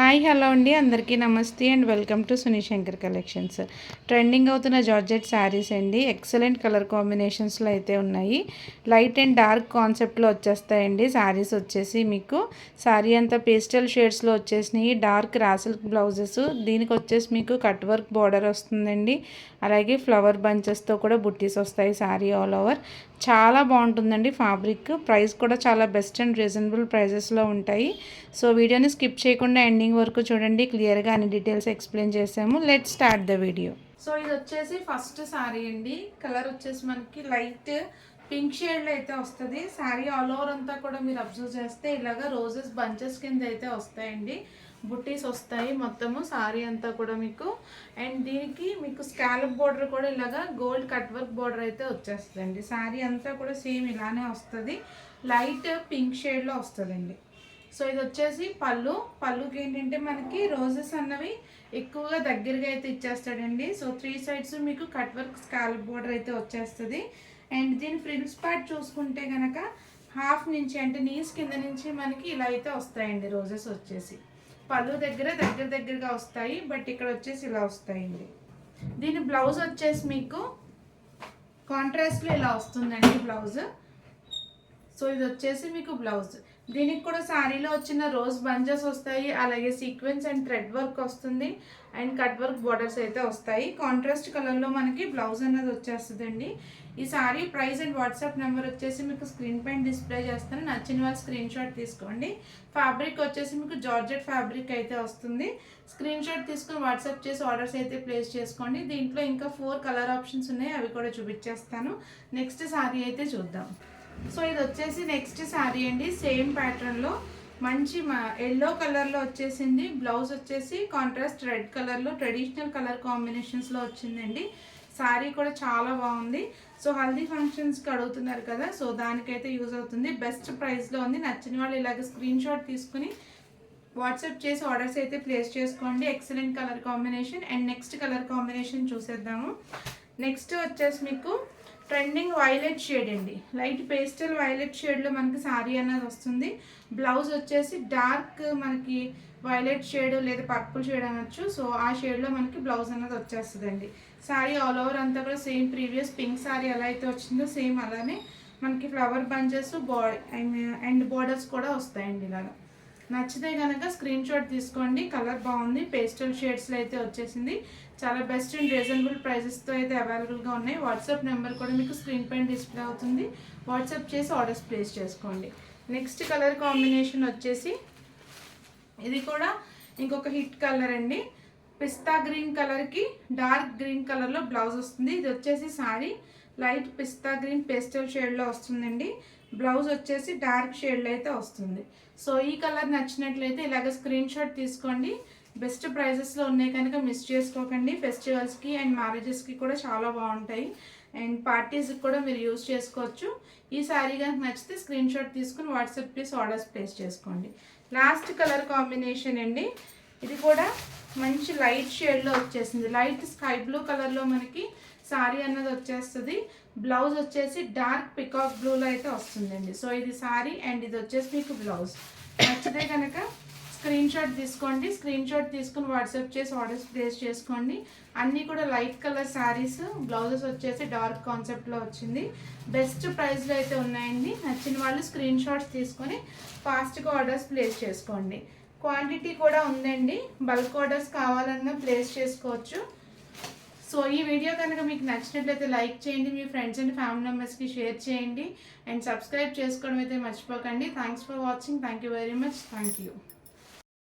Hi hello అండి. అందరికీ నమస్తే and welcome to Sunishankar collections. Trending అవుతున్న జార్జెట్ శారీస్ అండి. ఎక్సలెంట్ కలర్ కాంబినేషన్స్లో అయితే ఉన్నాయి. లైట్ అండ్ డార్క్ కాన్సెప్ట్లో వచ్చేస్తాయండి శారీస్ వచ్చేసి మీకు. శారీ అంతా పేస్టల్ షేడ్స్లో వచ్చేసినాయి. Dark raw silk blouses. దీనికి వచ్చేసి మీకు కట్ వర్క్ బార్డర్ వస్తుందండి. అలాగే ఫ్లవర్ బంచెస్తో కూడా బుట్టీస్ వస్తాయి శారీ ఆల్ ఓవర్. చాలా బాగుంటుందండి ఫ్యాబ్రిక్. ప్రైస్ కూడా చాలా బెస్ట్ అండ్ రీజనబుల్ ప్రైజెస్లో ఉంటాయి. సో వీడియోని స్కిప్ చేయకుండా ఎండింగ్ వరకు చూడండి. క్లియర్గా అన్ని డీటెయిల్స్ ఎక్స్ప్లెయిన్ చేసాము. Let start the video. So ఇది వచ్చేసి ఫస్ట్ శారీ అండి. కలర్ వచ్చేసి మనకి లైట్ పింక్ షేడ్లో అయితే వస్తుంది. శారీ ఆల్ ఓవర్ అంతా కూడా మీరు అబ్జర్వ్ చేస్తే ఇలాగ రోజెస్ బంచెస్ కింద అయితే వస్తాయండి. బుట్టీస్ వస్తాయి మొత్తము శారీ అంతా కూడా మీకు. అండ్ దీనికి మీకు స్కాలప్ బోర్డర్ కూడా ఇలాగా గోల్డ్ కట్ వర్క్ బోర్డర్ అయితే వచ్చేస్తుందండి. శారీ అంతా కూడా సేమ్ ఇలానే వస్తుంది. లైట్ పింక్ షేడ్లో వస్తుందండి. సో ఇది వచ్చేసి పళ్ళు. పళ్ళుకి ఏంటంటే మనకి రోజెస్ అన్నవి ఎక్కువగా దగ్గరగా అయితే ఇచ్చేస్తాడండి. సో త్రీ సైడ్స్ మీకు కట్ వర్క్ స్కాలప్ బోర్డర్ అయితే వచ్చేస్తుంది. అండ్ దీని ఫ్రిల్స్ పార్ట్ చూసుకుంటే కనుక హాఫ్ నుంచి అంటే నీస్ కింద నుంచి మనకి ఇలా అయితే వస్తాయండి రోజెస్ వచ్చేసి. పళ్ళు దగ్గర దగ్గర దగ్గరగా వస్తాయి బట్ ఇక్కడ వచ్చేసి ఇలా వస్తాయండి. దీని బ్లౌజ్ వచ్చేసి మీకు కాంట్రాస్ట్లో ఇలా వస్తుందండి బ్లౌజ్ సో ఇది వచ్చేసి మీకు బ్లౌజ్ దీనికి కూడా శారీలో వచ్చిన రోజ్ బంజెస్ వస్తాయి అలాగే సీక్వెన్స్ అండ్ థ్రెడ్ వర్క్ వస్తుంది అండ్ కట్ వర్క్ బార్డర్స్ అయితే వస్తాయి. కాంట్రాస్ట్ కలర్లో మనకి బ్లౌజ్ అనేది వచ్చేస్తుందండి. ఈ saree price and WhatsApp number వచ్చేసి మీకు స్క్రీన్ పైన డిస్ప్లే చేస్తాను. నచ్చిన వాళ్ళు స్క్రీన్ షాట్ తీసుకోండి. ఫ్యాబ్రిక్ వచ్చేసి మీకు జార్జెట్ ఫ్యాబ్రిక్ అయితే వస్తుంది. స్క్రీన్ షాట్ తీసుకుని వాట్సాప్ చేసి ఆర్డర్స్ అయితే ప్లేస్ చేసుకోండి. దీంట్లో ఇంకా ఫోర్ కలర్ ఆప్షన్స్ ఉన్నాయి అవి కూడా చూపించేస్తాను. నెక్స్ట్ శారీ అయితే చూద్దాం. సో ఇది వచ్చేసి నెక్స్ట్ శారీ అండి. సేమ్ ప్యాటర్న్లో మంచి ఎల్లో కలర్లో వచ్చేసింది. బ్లౌజ్ వచ్చేసి కాంట్రాస్ట్ రెడ్ కలర్లో ట్రెడిషనల్ కలర్ కాంబినేషన్స్లో వచ్చిందండి. శారీ కూడా చాలా బాగుంది. సో హల్దీ ఫంక్షన్స్కి అడుగుతున్నారు కదా సో దానికైతే యూజ్ అవుతుంది. బెస్ట్ ప్రైస్లో ఉంది. నచ్చిన వాళ్ళు ఇలాగ స్క్రీన్ షాట్ తీసుకుని వాట్సాప్ చేసి ఆర్డర్స్ అయితే ప్లేస్ చేసుకోండి. Excellent colour combination and next colour combination చూసేద్దాము. నెక్స్ట్ వచ్చేసి మీకు ట్రెండింగ్ వైలెట్ షేడ్ అండి. లైట్ పేస్టల్ వైలెట్ షేడ్లో మనకి శారీ అన్నది వస్తుంది. బ్లౌజ్ వచ్చేసి డార్క్ మనకి వైలెట్ షేడ్ లేదా పర్పుల్ షేడ్ అనొచ్చు. సో ఆ షేడ్లో మనకి బ్లౌజ్ అన్నది వచ్చేస్తుందండి. శారీ ఆల్ ఓవర్ అంతా కూడా సేమ్ ప్రీవియస్ పింక్ శారీ ఎలా అయితే వచ్చిందో సేమ్ అలానే మనకి flower bunches body and borders కూడా వస్తాయండి ఇలాగా. నచ్చితే కనుక స్క్రీన్ షాట్ తీసుకోండి. కలర్ బాగుంది. పేస్టల్ షేడ్స్లో అయితే వచ్చేసింది. చాలా బెస్ట్ అండ్ రీజనబుల్ ప్రైజెస్తో అయితే అవైలబుల్గా ఉన్నాయి. వాట్సాప్ నెంబర్ కూడా మీకు స్క్రీన్ పైన డిస్ప్లే అవుతుంది. వాట్సాప్ చేసి ఆర్డర్స్ ప్లేస్ చేసుకోండి. నెక్స్ట్ కలర్ కాంబినేషన్ వచ్చేసి ఇది కూడా ఇంకొక హిట్ కలర్ అండి. పిస్తా గ్రీన్ కలర్కి డార్క్ గ్రీన్ కలర్లో బ్లౌజ్ వస్తుంది. ఇది వచ్చేసి sari light pista green pastel షేడ్లో వస్తుందండి. బ్లౌజ్ వచ్చేసి డార్క్ షేడ్లో అయితే వస్తుంది. సో ఈ కలర్ నచ్చినట్లయితే ఇలాగ స్క్రీన్ షాట్ తీసుకోండి. బెస్ట్ ప్రైజెస్లో ఉన్నాయి కనుక మిస్ చేసుకోకండి. ఫెస్టివల్స్కి అండ్ మ్యారేజెస్కి కూడా చాలా బాగుంటాయి. అండ్ పార్టీస్కి కూడా మీరు యూజ్ చేసుకోవచ్చు. ఈ శారీ కనుక నచ్చితే స్క్రీన్ షాట్ తీసుకుని వాట్సాప్ ప్లీజ్ ఆర్డర్స్ ప్లేస్ చేసుకోండి. లాస్ట్ కలర్ కాంబినేషన్ అండి. ఇది కూడా మంచి లైట్ షేడ్లో వచ్చేసింది. లైట్ స్కై బ్లూ కలర్లో మనకి శారీ అన్నది వచ్చేస్తుంది. బ్లౌజ్ వచ్చేసి డార్క్ పికాక్ బ్లూలో అయితే వస్తుందండి. సో ఇది సారీ అండ్ ఇది వచ్చేసి మీకు బ్లౌజ్. నచ్చితే కనుక స్క్రీన్ షాట్ తీసుకోండి. స్క్రీన్ షాట్ తీసుకుని వాట్సాప్ చేసి ఆర్డర్స్ ప్లేస్ చేసుకోండి. అన్నీ కూడా లైట్ కలర్ శారీస్ బ్లౌజెస్ వచ్చేసి డార్క్ కాన్సెప్ట్లో వచ్చింది. బెస్ట్ ప్రైస్లో అయితే ఉన్నాయండి. నచ్చిన వాళ్ళు స్క్రీన్ షాట్స్ తీసుకొని ఫాస్ట్గా ఆర్డర్స్ ప్లేస్ చేసుకోండి. క్వాంటిటీ కూడా ఉందండి. బల్క్ ఆర్డర్స్ కావాలన్నా ప్లేస్ చేసుకోవచ్చు. సో ఈ వీడియో కనుక మీకు నచ్చినట్లయితే లైక్ చేయండి మీ ఫ్రెండ్స్ అండ్ ఫ్యామిలీ మెంబర్స్కి షేర్ చేయండి. అండ్ సబ్స్క్రైబ్ చేసుకోవడం అయితే మర్చిపోకండి. Thanks for watching thank you very much thank you